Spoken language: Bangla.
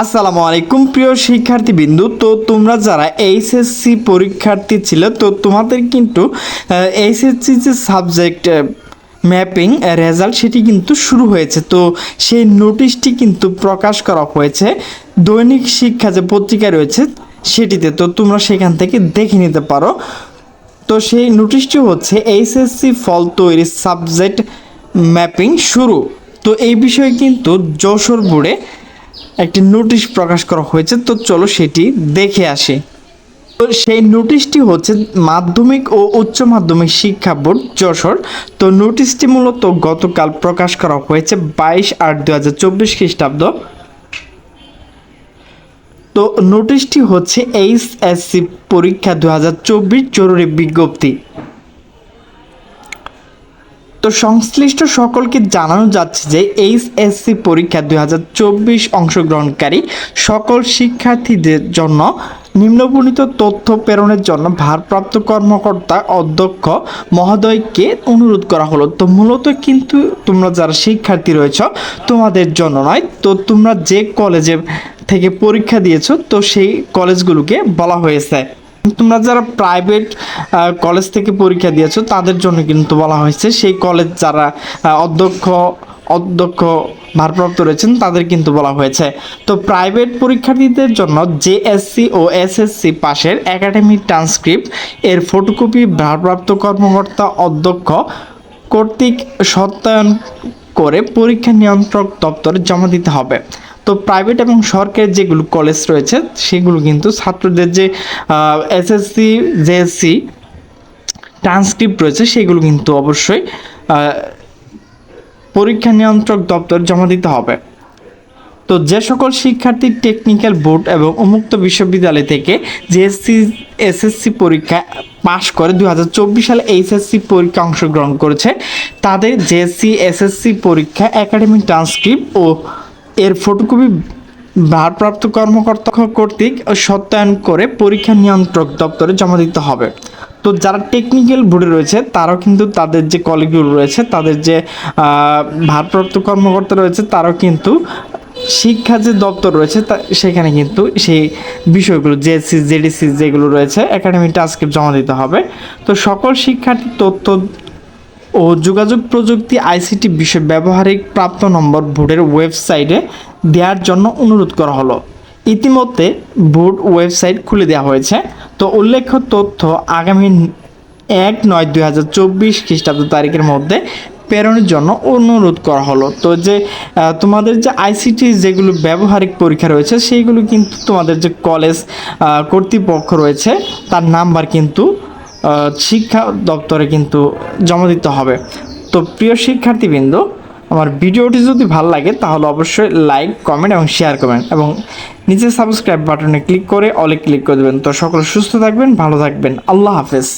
আসসালামু আলাইকুম, প্রিয় শিক্ষার্থী বিন্দু তো তোমরা যারা এইচএসসি পরীক্ষার্থী ছিল, তো তোমাদের কিন্তু এইচএসসি যে সাবজেক্ট ম্যাপিং রেজাল্ট সেটি কিন্তু শুরু হয়েছে। তো সেই নোটিশটি কিন্তু প্রকাশ করা হয়েছে। দৈনিক শিক্ষা যে পত্রিকা রয়েছে, সেটিতে। তো তোমরা সেখান থেকে দেখে নিতে পারো। তো সেই নোটিশটি হচ্ছে, এইচএসসি ফল তৈরি সাবজেক্ট ম্যাপিং শুরু। তো এই বিষয়ে কিন্তু যশোর বোর্ডে একটি নোটিশ প্রকাশ করা হয়েছে, তো চলো সেটি দেখে আসি। তো সেই নোটিশটি হচ্ছে মাধ্যমিক ও উচ্চ মাধ্যমিক শিক্ষা বোর্ড, যশোর। তো নোটিশটি মূলত গতকাল প্রকাশ করা হয়েছে বাইশ আট দু হাজার চব্বিশ খ্রিস্টাব্দ। তো নোটিশটি হচ্ছে এইচএসসি পরীক্ষা দু হাজার চব্বিশ জরুরি বিজ্ঞপ্তি। তো সংশ্লিষ্ট সকলকে জানানো যাচ্ছে যে এইচএসসি পরীক্ষা দুই হাজার চব্বিশ অংশগ্রহণকারী সকল শিক্ষার্থীদের জন্য নিম্নবর্ণিত তথ্য প্রেরণের জন্য ভারপ্রাপ্ত কর্মকর্তা অধ্যক্ষ মহোদয়কে অনুরোধ করা হলো। তো মূলত কিন্তু তোমরা যারা শিক্ষার্থী রয়েছ, তোমাদের জন্য নয়, তো তোমরা যে কলেজে থেকে পরীক্ষা দিয়েছ, তো সেই কলেজগুলোকে বলা হয়েছে। তোমরা যারা প্রাইভেট কলেজ থেকে পরীক্ষা দিয়েছ, তাদের জন্য কিন্তু বলা হয়েছে, সেই কলেজ যারা অধ্যক্ষ অধ্যক্ষ ভারপ্রাপ্ত রয়েছেন, তাদের কিন্তু বলা হয়েছে। তো প্রাইভেট পরীক্ষার্থীদের জন্য জেএসসি ও এসএসসি পাশের একাডেমিক ট্রান্সক্রিপ্ট এর ফটোকপি ভারপ্রাপ্ত কর্মকর্তা অধ্যক্ষ কর্তৃক সত্যায়ন করে পরীক্ষা নিয়ন্ত্রক দপ্তরে জমা দিতে হবে। তো প্রাইভেট এবং সরকারি যেগুলো কলেজ রয়েছে, সেগুলো কিন্তু ছাত্রদের যে এসএসসি জেএসসি ট্রান্সক্রিপ্ট রয়েছে, সেগুলো কিন্তু অবশ্যই পরীক্ষা নিয়ন্ত্রক দপ্তর জমা দিতে হবে। তো যে সকল শিক্ষার্থী টেকনিক্যাল বোর্ড এবং উন্মুক্ত বিশ্ববিদ্যালয় থেকে জেএসসি এসএসসি পরীক্ষা পাশ করে দু হাজার চব্বিশ সালে এইচএসসি পরীক্ষা অংশগ্রহণ করেছে, তাদের জেএসসি এসএসসি পরীক্ষা একাডেমিক ট্রান্সক্রিপ্ট ও এর ফটোকপি ভারপ্রাপ্ত কর্মকর্তা কর্তৃক সত্যায়ন করে পরীক্ষা নিয়ন্ত্রক দপ্তরে জমা দিতে হবে। তো যারা টেকনিক্যাল বোর্ডে রয়েছে, তারাও কিন্তু তাদের যে কলিগুলো রয়েছে, তাদের যে ভারপ্রাপ্ত কর্মকর্তা রয়েছে, তারাও কিন্তু শিক্ষা যে দপ্তর রয়েছে, তা সেখানে কিন্তু সেই বিষয়গুলো জেএসসি জেডিসি যেগুলো রয়েছে একাডেমিক ট্রান্সক্রিপ্ট জমা দিতে হবে। তো সকল শিক্ষার্থী তথ্য ও যোগাযোগ প্রযুক্তি আইসিটি বিষয় ব্যবহারিক প্রাপ্ত নম্বর বোর্ডের ওয়েবসাইটে দেওয়ার জন্য অনুরোধ করা হলো। ইতিমধ্যে বোর্ড ওয়েবসাইট খুলে দেওয়া হয়েছে। তো উল্লেখ্য তথ্য, আগামী এক নয় দুই হাজার চব্বিশ খ্রিস্টাব্দ তারিখের মধ্যে প্রেরণের জন্য অনুরোধ করা হলো। তো যে তোমাদের যে আইসিটি যেগুলো ব্যবহারিক পরীক্ষা রয়েছে, সেইগুলো কিন্তু তোমাদের যে কলেজ কর্তৃপক্ষ রয়েছে, তার নাম্বার কিন্তু শিক্ষা দপ্তরে কিন্তু জমা দিতে হবে। তো প্রিয় শিক্ষার্থীবৃন্দ, আমার ভিডিওটি যদি ভালো লাগে, তাহলে অবশ্যই লাইক কমেন্ট এবং শেয়ার করবেন এবং নিচে সাবস্ক্রাইব বাটনে ক্লিক করে অলে ক্লিক করে দেবেন। তো সকলে সুস্থ থাকবেন, ভালো থাকবেন। আল্লাহ হাফেজ।